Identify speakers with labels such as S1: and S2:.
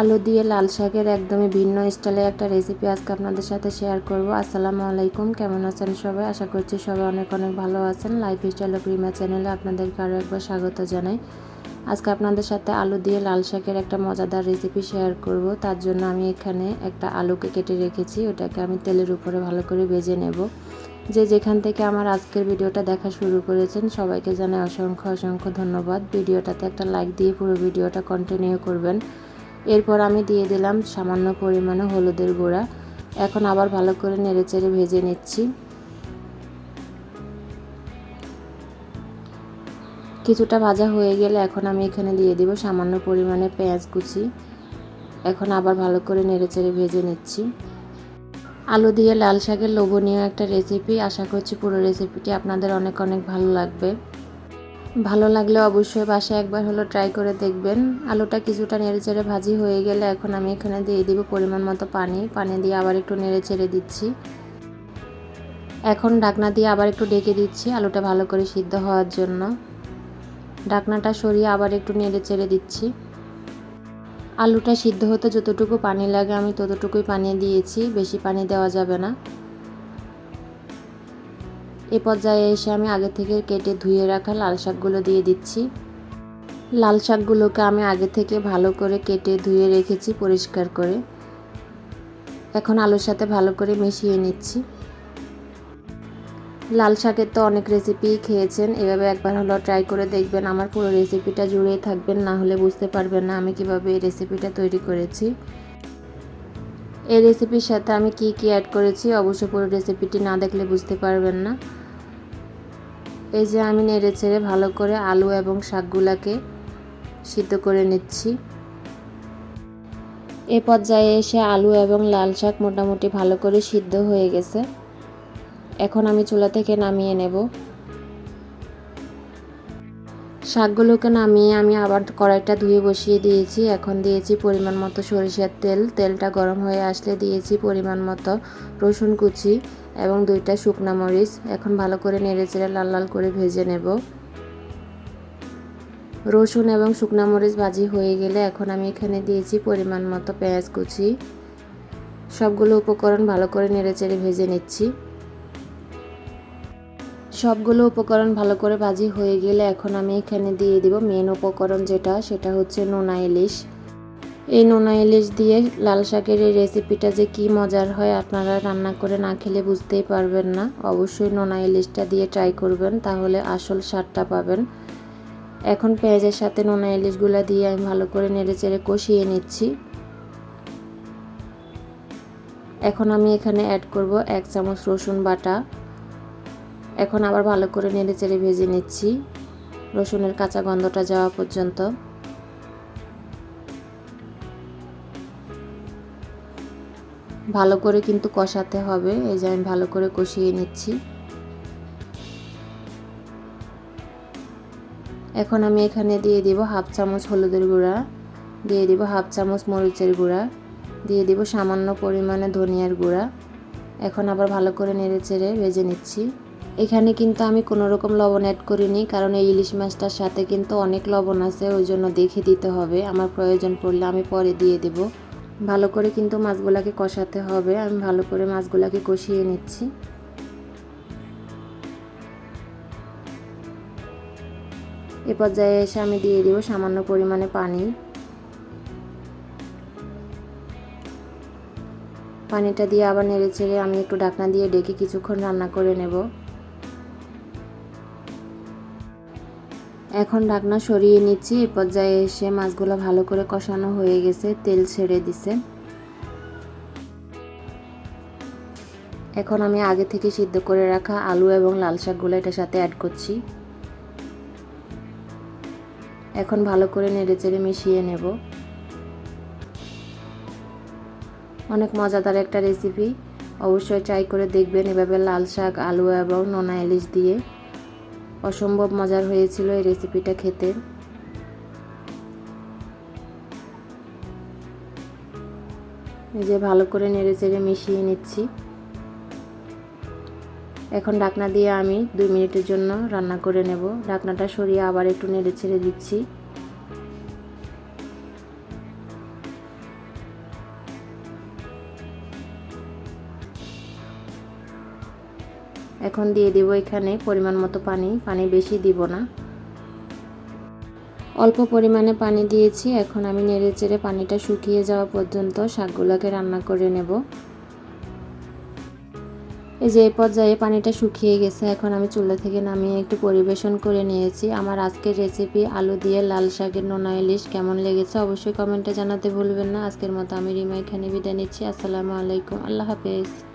S1: আলু দিয়ে লাল শাকের একদমই ভিন্ন স্টাইলে একটা রেসিপি আজকে আপনাদের সাথে শেয়ার করব। আসসালামু আলাইকুম, কেমন আছেন সবাই? আশা করছি সবাই অনেক অনেক ভালো আছেন। লাইফ স্টাইল প্রিমা চ্যানেলে আপনাদেরকে আরও একবার স্বাগত জানাই। আজকে আপনাদের সাথে আলু দিয়ে লাল শাকের একটা মজাদার রেসিপি শেয়ার করব। তার জন্য আমি এখানে একটা আলুকে কেটে রেখেছি। ওটাকে আমি তেলের উপরে ভালো করে ভেজে নেব। যে যেখান থেকে আমার আজকের ভিডিওটা দেখা শুরু করেছেন, সবাইকে জানাই অসংখ্য অসংখ্য ধন্যবাদ। ভিডিওটাতে একটা লাইক দিয়ে পুরো ভিডিওটা কন্টিনিউ করবেন। এরপর আমি দিয়ে দিলাম সামান্য পরিমাণে হলুদের গুঁড়া। এখন আবার ভালো করে নেড়েচেড়ে ভেজে নিচ্ছি। কিছুটা ভাজা হয়ে গেলে এখন আমি এখানে দিয়ে দিব সামান্য পরিমাণে পেঁয়াজ কুচি। এখন আবার ভালো করে নেড়েচেড়ে ভেজে নিচ্ছি। আলু দিয়ে লাল শাকের লোভনীয় একটা রেসিপি। আশা করছি পুরো রেসিপিটি আপনাদের অনেক অনেক ভালো লাগবে। ভালো লাগলে অবশ্যই বাসায় একবার হলো ট্রাই করে দেখবেন। আলুটা কিছুটা নেড়ে চেড়ে ভাজি হয়ে গেলে এখন আমি এখানে দিয়ে দিব পরিমাণ মতো পানি। পানি দিয়ে আবার একটু নেড়ে চেড়ে দিচ্ছি। এখন ডাকনা দিয়ে আবার একটু ডেকে দিচ্ছি আলুটা ভালো করে সিদ্ধ হওয়ার জন্য। ডাকনাটা সরিয়ে আবার একটু নেড়ে চেড়ে দিচ্ছি। আলুটা সিদ্ধ হতে যতটুকু পানি লাগে আমি ততটুকুই পানি দিয়েছি, বেশি পানি দেওয়া যাবে না। এ পর্যায়ে এসে আমি আগে থেকে কেটে ধুয়ে রাখা লাল শাকগুলো দিয়ে দিচ্ছি। লাল শাকগুলোকে আমি আগে থেকে ভালো করে কেটে ধুয়ে রেখেছি পরিষ্কার করে। এখন আলুর সাথে ভালো করে মিশিয়ে নিচ্ছি। লাল শাকের তো অনেক রেসিপি খেয়েছেন, এভাবে একবার হলো ট্রাই করে দেখবেন। আমার পুরো রেসিপিটা জুড়েই থাকবেন, না হলে বুঝতে পারবেন না আমি কীভাবে এই রেসিপিটা তৈরি করেছি। এই রেসিপির সাথে আমি কি কি অ্যাড করেছি, অবশ্য পুরো রেসিপিটি না দেখলে বুঝতে পারবেন না। এই যে আমি নেড়ে ছেড়ে ভালো করে আলু এবং শাকগুলাকে সিদ্ধ করে নিচ্ছি। এ পর্যায়ে এসে আলু এবং লাল শাক মোটামুটি ভালো করে সিদ্ধ হয়ে গেছে। এখন আমি চুলা থেকে নামিয়ে নেব। শাকগুলোকে নামিয়ে আমি আবার কড়াইটা ধুয়ে বসিয়ে দিয়েছি। এখন দিয়েছি পরিমাণ মতো সরিষার তেল। তেলটা গরম হয়ে আসলে দিয়েছি পরিমাণ মতো রসুন কুচি এবং দুইটা শুকনা মরিচ। এখন ভালো করে নেড়ে চেড়ে লাল লাল করে ভেজে নেব। রসুন এবং শুকনা মরিচ ভাজি হয়ে গেলে এখন আমি এখানে দিয়েছি পরিমাণ মতো পেঁয়াজ কুচি। সবগুলো উপকরণ ভালো করে নেড়ে চেড়ে ভেজে নিচ্ছি। সবগুলো উপকরণ ভালো করে ভাজি হয়ে গেলে এখন আমি এখানে দিয়ে দিব মেন উপকরণ যেটা, সেটা হচ্ছে নোনা ইলিশ। এই নোনা ইলিশ দিয়ে লাল শাকের এই রেসিপিটা যে কি মজার হয় আপনারা রান্না করে না খেলে বুঝতেই পারবেন না। অবশ্যই নোনা ইলিশটা দিয়ে ট্রাই করবেন, তাহলে আসল স্বাদটা পাবেন। এখন পেঁয়াজের সাথে নোনা ইলিশগুলো দিয়ে আমি ভালো করে নেড়ে চেড়ে কষিয়ে নিচ্ছি। এখন আমি এখানে অ্যাড করব এক চামচ রসুন বাটা। এখন আবার ভালো করে নেড়ে চেড়ে ভেজে নিচ্ছি। রসুনের কাঁচা গন্ধটা যাওয়া পর্যন্ত। ভালো করে কিন্তু কষাতে হবে, এই যে আমি ভালো করে কষিয়ে নিচ্ছি। এখন আমি এখানে দিয়ে দিব হাফ চামচ হলুদের গুঁড়া, দিয়ে দিব হাফ চামচ মরিচের গুঁড়া, দিয়ে দিব সামান্য পরিমাণে ধনিয়ার গুঁড়া। এখন আবার ভালো করে নেড়ে চেড়ে ভেজে নিচ্ছি। এখানে কিন্তু আমি কোনো রকম লবণ অ্যাড করিনি, কারণ এই ইলিশ মাছটার সাথে কিন্তু অনেক লবণ আছে, ওই জন্য দেখে দিতে হবে। আমার প্রয়োজন পড়লে আমি পরে দিয়ে দেব। ভালো করে কিন্তু মাছগুলাকে কষাতে হবে। আমি ভালো করে মাছগুলাকে কষিয়ে নিচ্ছি। এ পর্যায়ে এসে আমি দিয়ে দিব সামান্য পরিমাণে পানি। পানিটা দিয়ে আবার নেড়ে ছেড়ে আমি একটু ডাকনা দিয়ে ডেকে কিছুক্ষণ রান্না করে নেব। এখন ঢাকনা সরিয়ে নিচ্ছি। এ পর্যায়ে এসে মাছগুলো ভালো করে কষানো হয়ে গেছে, তেল ছেড়ে দিছে। এখন আমি আগে থেকে সিদ্ধ করে রাখা আলু এবং লাল শাকগুলো এটার সাথে অ্যাড করছি। এখন ভালো করে নেড়ে চেড়ে মিশিয়ে নেব। অনেক মজাদার একটা রেসিপি অবশ্যই ট্রাই করে দেখবেন এভাবে লাল শাক, আলু এবং নোনা ইলিশ দিয়ে। অসম্ভব মজার হয়েছিল এই রেসিপিটা খেতে। এই যে ভালো করে নেড়ে চেড়ে মিশিয়ে নিচ্ছি। এখন ডাকনা দিয়ে আমি দুই মিনিটের জন্য রান্না করে নেব। ডাকনাটা সরিয়ে আবার একটু নেড়ে ছেড়ে দিচ্ছি। এখন দিয়ে দিব এখানে পরিমাণ মতো পানি। পানি বেশি দিব না। অল্প পরিমাণে পানি দিয়েছি। এখন আমি নেড়ে চেড়ে পানিটা শুকিয়ে যাওয়া পর্যন্ত শাকগুলোকে রান্না করে নেব। এই যে এই পর্যায়ে পানিটা শুকিয়ে গেছে। এখন আমি চুলা থেকে নামিয়ে একটু পরিবেশন করে নিয়েছি। আমার আজকের রেসিপি আলু দিয়ে লাল শাকের নোনা ইলিশ কেমন লেগেছে অবশ্যই কমেন্টে জানাতে ভুলবেন না। আজকের মতো আমি রিমা এখানে বিদায় নিচ্ছি। আসসালামু আলাইকুম। আল্লাহ হাফেজ।